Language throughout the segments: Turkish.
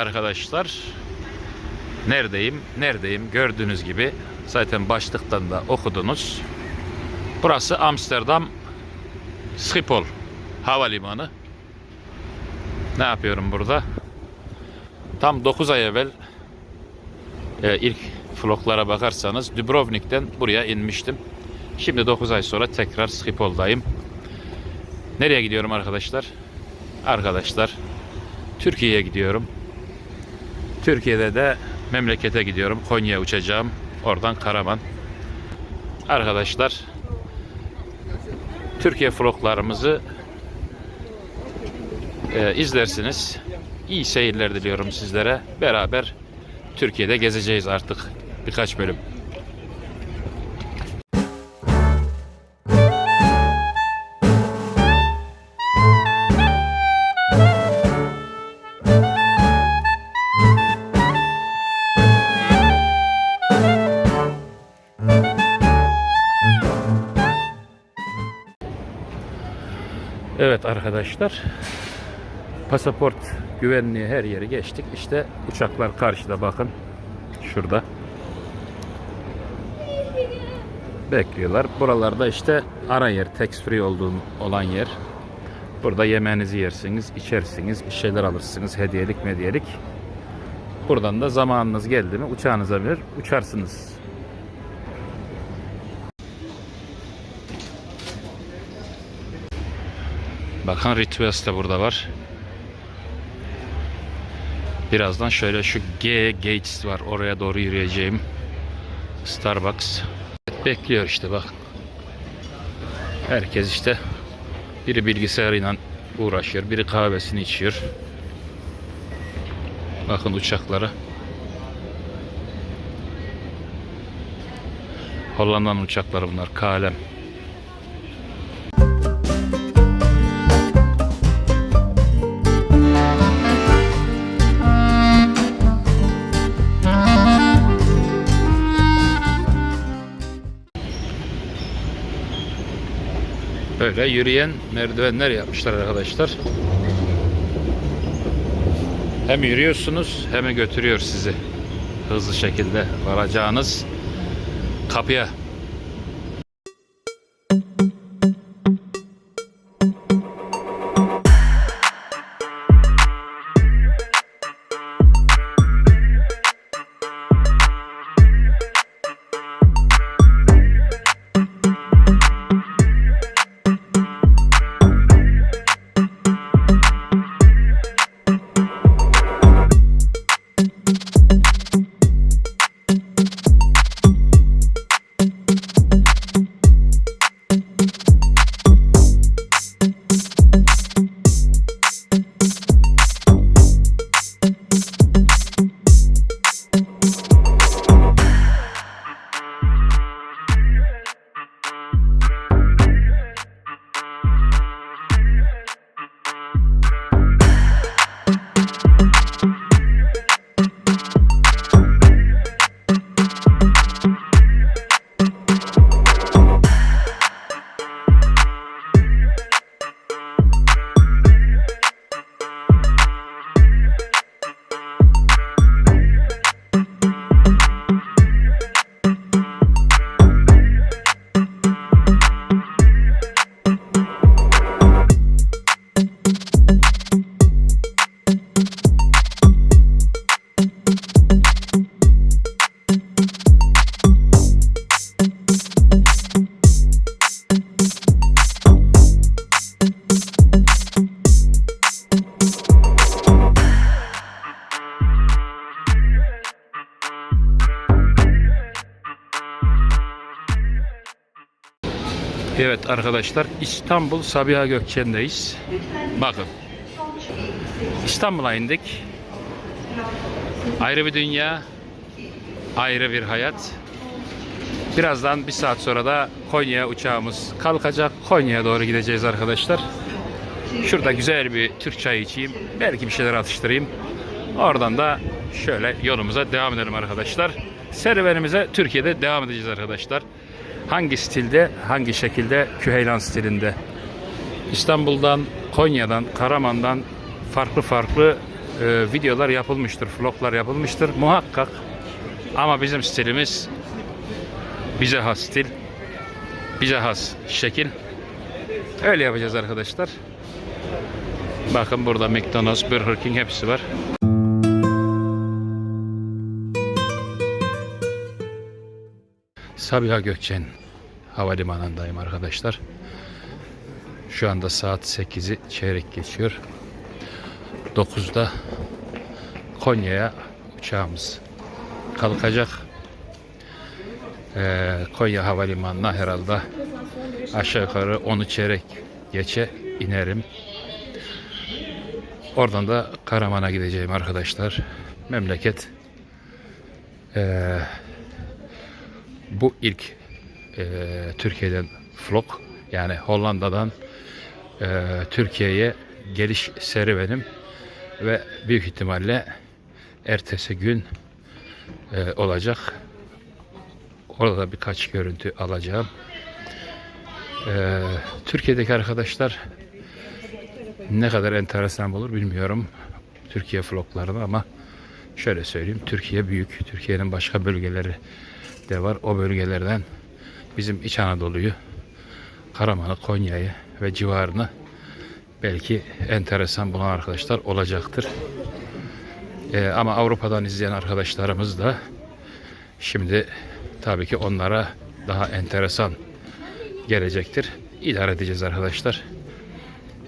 arkadaşlar. Neredeyim? Neredeyim? Gördüğünüz gibi zaten başlıktan da okudunuz. Burası Amsterdam Schiphol Havalimanı. Ne yapıyorum burada? Tam 9 ay evvel e, ilk vloglara bakarsanız Dubrovnik'ten buraya inmiştim. Şimdi 9 ay sonra tekrar Schiphol'dayım. Nereye gidiyorum arkadaşlar? Arkadaşlar Türkiye'ye gidiyorum. Türkiye'de de memlekete gidiyorum. Konya'ya uçacağım. Oradan Karaman. Arkadaşlar Türkiye vloglarımızı e, izlersiniz. İyi seyirler diliyorum sizlere. Beraber Türkiye'de gezeceğiz artık birkaç bölüm. Evet arkadaşlar. Pasaport güvenliği her yeri geçtik. İşte uçaklar karşıda bakın. Şurada. Bekliyorlar. Buralarda işte ara yer, tax free olduğum olan yer. Burada yemeğinizi yersiniz, içersiniz, bir şeyler alırsınız, hediyelik medyelik. Buradan da zamanınız geldi mi uçağınıza binir, uçarsınız. Bakın Rituals de burada var. Birazdan şöyle şu G Gates var. Oraya doğru yürüyeceğim. Starbucks. Bekliyor işte bak. Herkes işte biri bilgisayarıyla uğraşıyor. Biri kahvesini içiyor. Bakın uçakları. Hollanda'nın uçakları bunlar. KLM. Böyle yürüyen merdivenler yapmışlar arkadaşlar. Hem yürüyorsunuz hem götürüyor sizi hızlı şekilde varacağınız kapıya. Evet arkadaşlar İstanbul Sabiha Gökçen'deyiz. Bakın. İstanbul'a indik. Ayrı bir dünya, ayrı bir hayat. Birazdan bir saat sonra da Konya'ya uçağımız kalkacak. Konya'ya doğru gideceğiz arkadaşlar. Şurada güzel bir Türk çayı içeyim. Belki bir şeyler atıştırayım. Oradan da şöyle yolumuza devam edelim arkadaşlar. Serüvenimize Türkiye'de devam edeceğiz arkadaşlar. Hangi stilde, hangi şekilde? Küheylan stilinde. İstanbul'dan, Konya'dan, Karaman'dan farklı farklı e, videolar yapılmıştır, vloglar yapılmıştır muhakkak. Ama bizim stilimiz bize has stil, bize has şekil. Öyle yapacağız arkadaşlar. Bakın burada McDonald's, Burger King hepsi var. Sabiha Gökçen Havalimanı'ndayım arkadaşlar. Şu anda saat 8'i çeyrek geçiyor. 9'da Konya'ya uçağımız kalkacak. Ee, Konya Havalimanı'na herhalde aşağı yukarı 10'u çeyrek geçe inerim. Oradan da Karaman'a gideceğim arkadaşlar. Memleket ee, bu ilk e, Türkiye'den vlog yani Hollanda'dan e, Türkiye'ye geliş serüvenim ve büyük ihtimalle ertesi gün e, olacak. Orada birkaç görüntü alacağım. E, Türkiye'deki arkadaşlar ne kadar enteresan olur bilmiyorum Türkiye vloglarını ama şöyle söyleyeyim Türkiye büyük. Türkiye'nin başka bölgeleri de var. O bölgelerden bizim İç Anadolu'yu, Karaman'ı, Konya'yı ve civarını belki enteresan bulan arkadaşlar olacaktır. Ee, ama Avrupa'dan izleyen arkadaşlarımız da şimdi tabii ki onlara daha enteresan gelecektir. İdare edeceğiz arkadaşlar.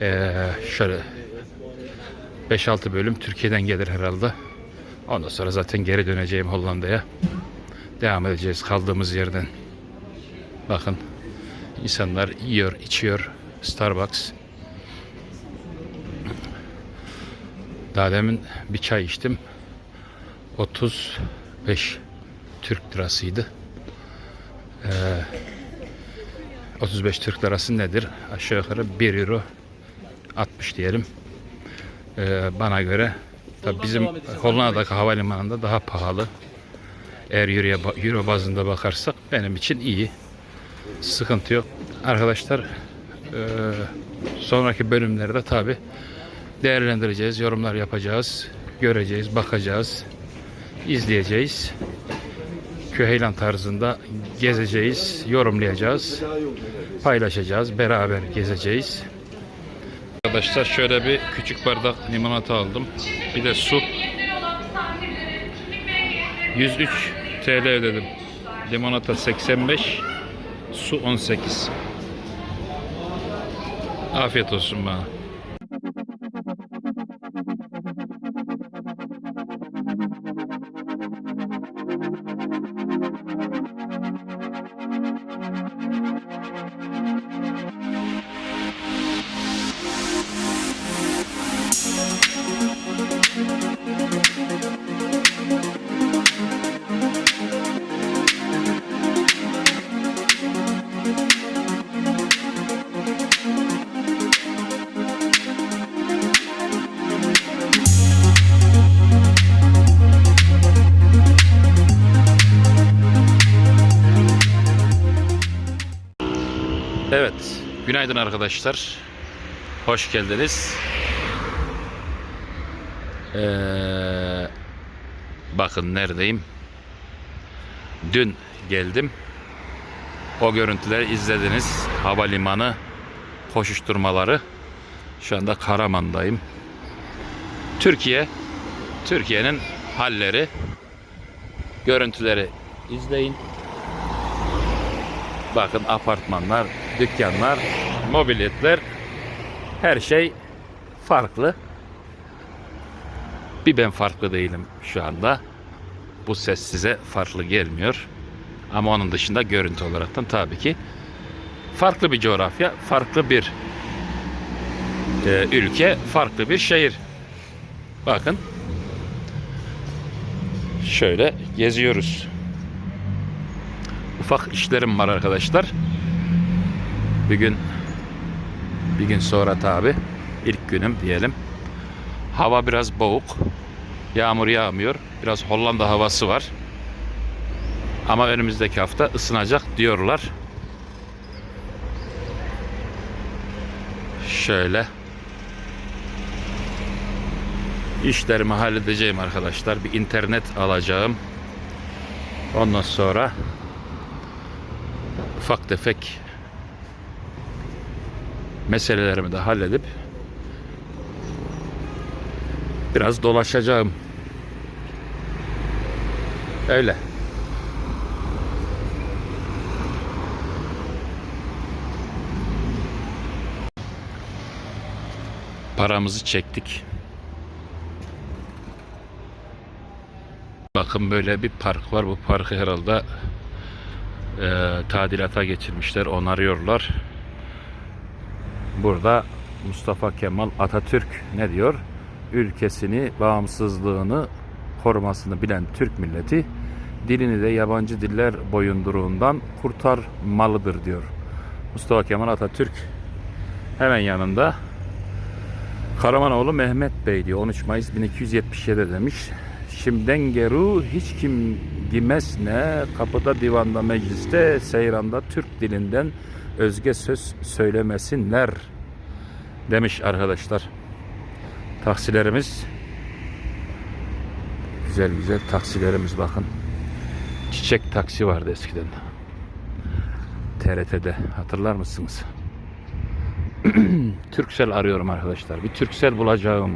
Ee, şöyle 5-6 bölüm Türkiye'den gelir herhalde. Ondan sonra zaten geri döneceğim Hollanda'ya. Devam edeceğiz kaldığımız yerden. Bakın insanlar yiyor, içiyor. Starbucks. Daha demin bir çay içtim. 35 Türk lirasıydı. Ee, 35 Türk lirası nedir? Aşağı yukarı 1 euro 60 diyelim. Ee, bana göre tabii bizim Hollanda'daki havalimanında daha pahalı. Eğer euroya, euro bazında bakarsak benim için iyi. Sıkıntı yok. Arkadaşlar e, sonraki bölümlerde tabi değerlendireceğiz, yorumlar yapacağız, göreceğiz, bakacağız, izleyeceğiz. Küheylan tarzında gezeceğiz, yorumlayacağız, paylaşacağız, beraber gezeceğiz. Arkadaşlar şöyle bir küçük bardak limonata aldım. Bir de su. 103 TL ödedim. Limonata 85, su 18. Afiyet olsun bana. Günaydın arkadaşlar. Hoş geldiniz. Ee, bakın neredeyim. Dün geldim. O görüntüleri izlediniz. Havalimanı koşuşturmaları. Şu anda Karaman'dayım. Türkiye, Türkiye'nin halleri, görüntüleri izleyin. Bakın apartmanlar, dükkanlar, mobiletler, her şey farklı. Bir ben farklı değilim şu anda. Bu ses size farklı gelmiyor. Ama onun dışında görüntü olaraktan tabii ki farklı bir coğrafya, farklı bir e, ülke, farklı bir şehir. Bakın. Şöyle geziyoruz. Ufak işlerim var arkadaşlar. Bir gün bir gün sonra tabi ilk günüm diyelim. Hava biraz boğuk. Yağmur yağmıyor. Biraz Hollanda havası var. Ama önümüzdeki hafta ısınacak diyorlar. Şöyle İşlerimi halledeceğim arkadaşlar. Bir internet alacağım. Ondan sonra ufak tefek meselelerimi de halledip biraz dolaşacağım. Öyle. Paramızı çektik. Bakın böyle bir park var. Bu parkı herhalde e, tadilata geçirmişler. Onarıyorlar. Burada Mustafa Kemal Atatürk ne diyor? Ülkesini, bağımsızlığını korumasını bilen Türk milleti dilini de yabancı diller boyunduruğundan kurtarmalıdır diyor. Mustafa Kemal Atatürk hemen yanında Karamanoğlu Mehmet Bey diyor 13 Mayıs 1277 demiş. Şimdiden geru hiç kim gimez ne kapıda divanda mecliste seyranda Türk dilinden özge söz söylemesinler demiş arkadaşlar. Taksilerimiz güzel güzel taksilerimiz bakın. Çiçek taksi vardı eskiden. TRT'de hatırlar mısınız? Türksel arıyorum arkadaşlar. Bir Türksel bulacağım.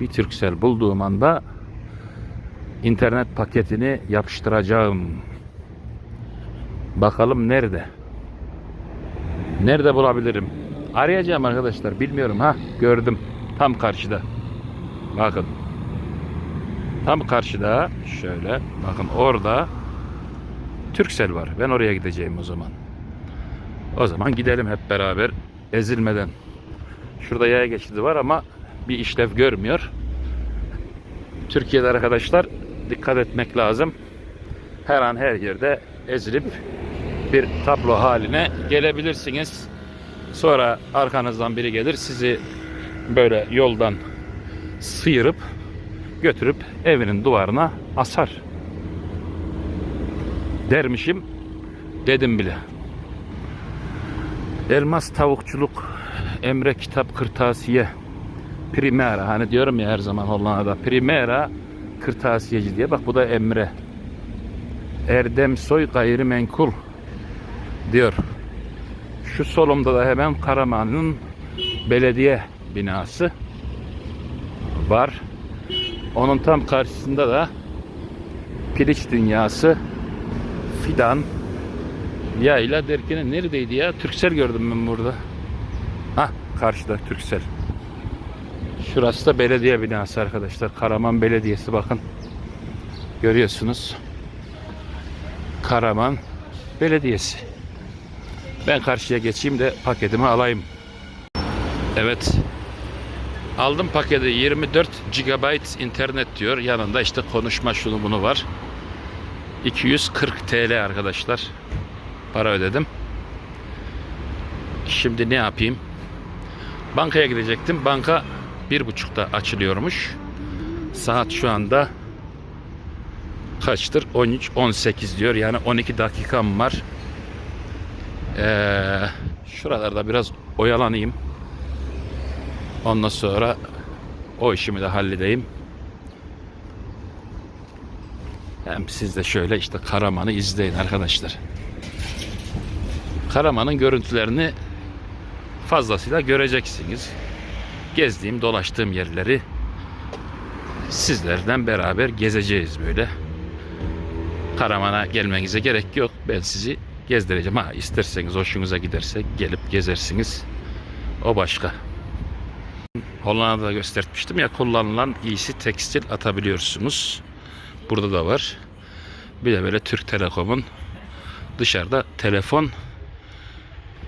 Bir Türksel bulduğum anda internet paketini yapıştıracağım. Bakalım nerede? Nerede bulabilirim? Arayacağım arkadaşlar. Bilmiyorum ha. Gördüm. Tam karşıda. Bakın. Tam karşıda şöyle. Bakın orada Türksel var. Ben oraya gideceğim o zaman. O zaman gidelim hep beraber ezilmeden. Şurada yaya geçidi var ama bir işlev görmüyor. Türkiye'de arkadaşlar dikkat etmek lazım. Her an her yerde ezilip bir tablo haline gelebilirsiniz. Sonra arkanızdan biri gelir sizi böyle yoldan sıyırıp götürüp evinin duvarına asar. Dermişim dedim bile. Elmas tavukçuluk, Emre kitap kırtasiye, Primera hani diyorum ya her zaman Hollanda'da Primera kırtasiyeci diye bak bu da Emre. Erdem Soy gayrimenkul diyor. Şu solumda da hemen Karaman'ın belediye binası var. Onun tam karşısında da Piliç Dünyası Fidan Yayla derken neredeydi ya? Türksel gördüm ben burada. Ha karşıda Türksel. Şurası da belediye binası arkadaşlar. Karaman Belediyesi bakın. Görüyorsunuz. Karaman Belediyesi. Ben karşıya geçeyim de paketimi alayım. Evet. Aldım paketi 24 GB internet diyor. Yanında işte konuşma şunu bunu var. 240 TL arkadaşlar. Para ödedim. Şimdi ne yapayım? Bankaya gidecektim. Banka bir buçukta açılıyormuş. Saat şu anda kaçtır? 13, 18 diyor. Yani 12 dakikam var. Ee, şuralarda biraz oyalanayım. Ondan sonra o işimi de halledeyim. Hem siz de şöyle işte Karaman'ı izleyin arkadaşlar. Karaman'ın görüntülerini fazlasıyla göreceksiniz. Gezdiğim, dolaştığım yerleri sizlerden beraber gezeceğiz böyle. Karaman'a gelmenize gerek yok. Ben sizi gezdireceğim. Ha isterseniz hoşunuza giderse gelip gezersiniz. O başka. Hollanda'da göstermiştim ya kullanılan giysi tekstil atabiliyorsunuz. Burada da var. Bir de böyle Türk Telekom'un dışarıda telefon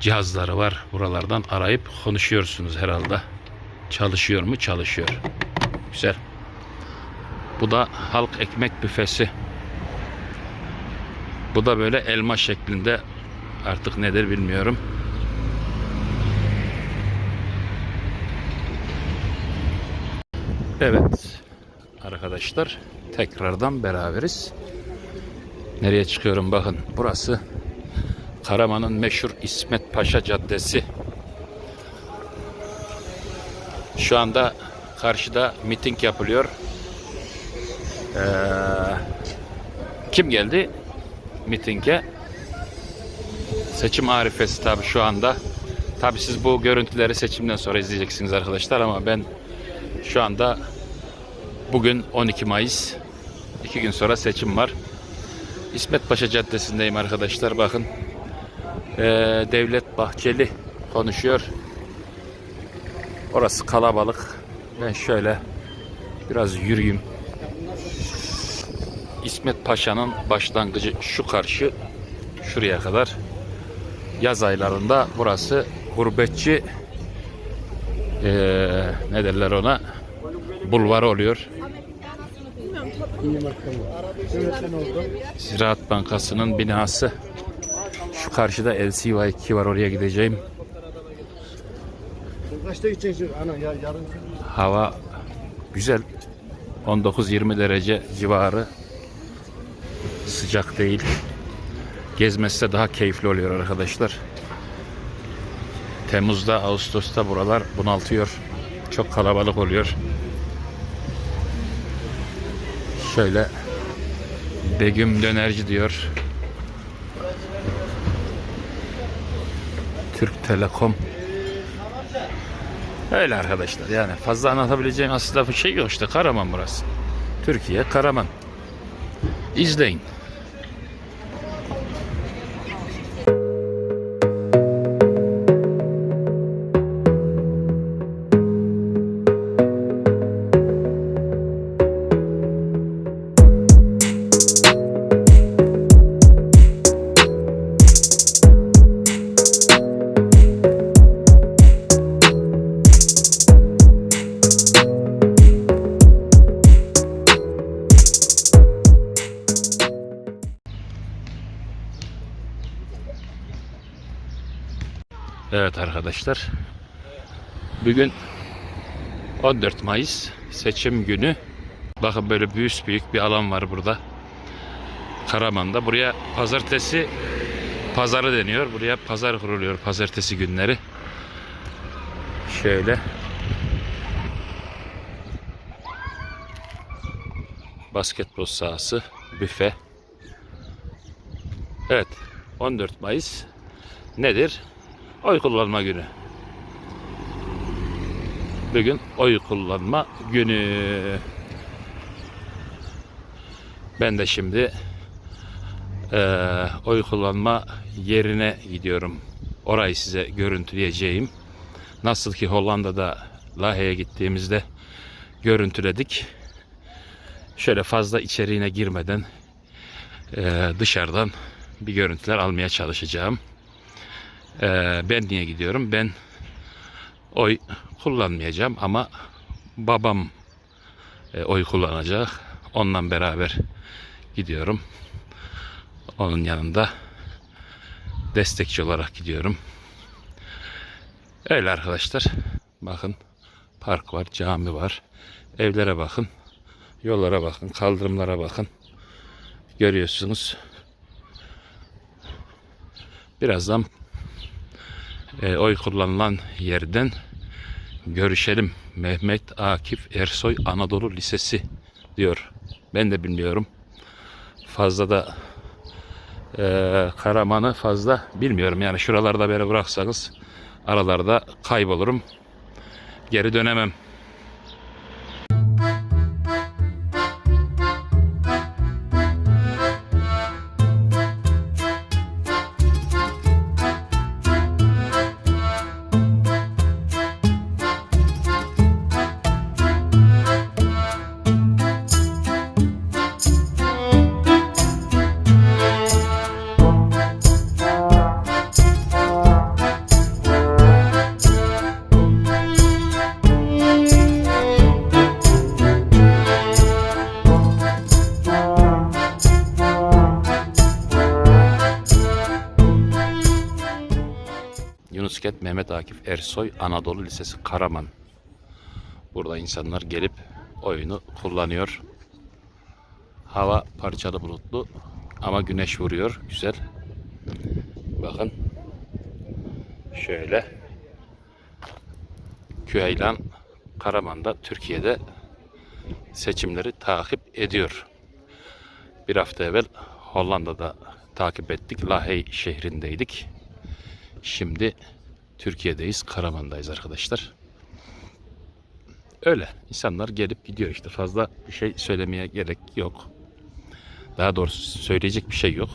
cihazları var. Buralardan arayıp konuşuyorsunuz herhalde. Çalışıyor mu? Çalışıyor. Güzel. Bu da halk ekmek büfesi. Bu da böyle elma şeklinde artık nedir bilmiyorum. Evet arkadaşlar tekrardan beraberiz. Nereye çıkıyorum bakın burası Karaman'ın meşhur İsmet Paşa Caddesi. Şu anda karşıda miting yapılıyor. Ee, kim geldi mitinge? Seçim arifesi tabii şu anda. Tabii siz bu görüntüleri seçimden sonra izleyeceksiniz arkadaşlar ama ben şu anda bugün 12 Mayıs. iki gün sonra seçim var. İsmet Paşa Caddesi'ndeyim arkadaşlar bakın. Ee, Devlet Bahçeli konuşuyor. Orası kalabalık. Ben şöyle biraz yürüyeyim. İsmet Paşa'nın başlangıcı şu karşı şuraya kadar. Yaz aylarında burası gurbetçi eee ne derler ona bulvarı oluyor. Ziraat Bankası'nın binası. Şu karşıda LCY2 var oraya gideceğim. Hava güzel. 19-20 derece civarı. Sıcak değil. Gezmesi de daha keyifli oluyor arkadaşlar. Temmuz'da, Ağustos'ta buralar bunaltıyor. Çok kalabalık oluyor. Şöyle Begüm Dönerci diyor. Türk Telekom. Öyle arkadaşlar yani fazla anlatabileceğim aslında bir şey yok işte Karaman burası. Türkiye Karaman. İzleyin. Evet arkadaşlar. Bugün 14 Mayıs seçim günü. Bakın böyle büyük büyük bir alan var burada. Karaman'da. Buraya pazartesi pazarı deniyor. Buraya pazar kuruluyor pazartesi günleri. Şöyle. Basketbol sahası, büfe. Evet. 14 Mayıs nedir? Oy kullanma günü. Bugün oy kullanma günü. Ben de şimdi eee, oy kullanma yerine gidiyorum. Orayı size görüntüleyeceğim. Nasıl ki Hollanda'da Lahey'e gittiğimizde görüntüledik. Şöyle fazla içeriğine girmeden eee, dışarıdan bir görüntüler almaya çalışacağım. Ee, ben niye gidiyorum? Ben oy kullanmayacağım ama babam e, oy kullanacak. Onunla beraber gidiyorum. Onun yanında destekçi olarak gidiyorum. Öyle arkadaşlar. Bakın park var, cami var. Evlere bakın. Yollara bakın, kaldırımlara bakın. Görüyorsunuz. Birazdan e, oy kullanılan yerden görüşelim. Mehmet Akif Ersoy Anadolu Lisesi diyor. Ben de bilmiyorum. Fazla da e, Karaman'ı fazla bilmiyorum. Yani şuralarda beni bıraksanız aralarda kaybolurum. Geri dönemem. Yunusket Mehmet Akif Ersoy Anadolu Lisesi Karaman. Burada insanlar gelip oyunu kullanıyor. Hava parçalı bulutlu ama güneş vuruyor. Güzel. Bakın. Şöyle. Küheylan Karaman'da Türkiye'de seçimleri takip ediyor. Bir hafta evvel Hollanda'da takip ettik. Lahey şehrindeydik. Şimdi Türkiye'deyiz. Karaman'dayız arkadaşlar. Öyle. İnsanlar gelip gidiyor işte. Fazla bir şey söylemeye gerek yok. Daha doğrusu söyleyecek bir şey yok.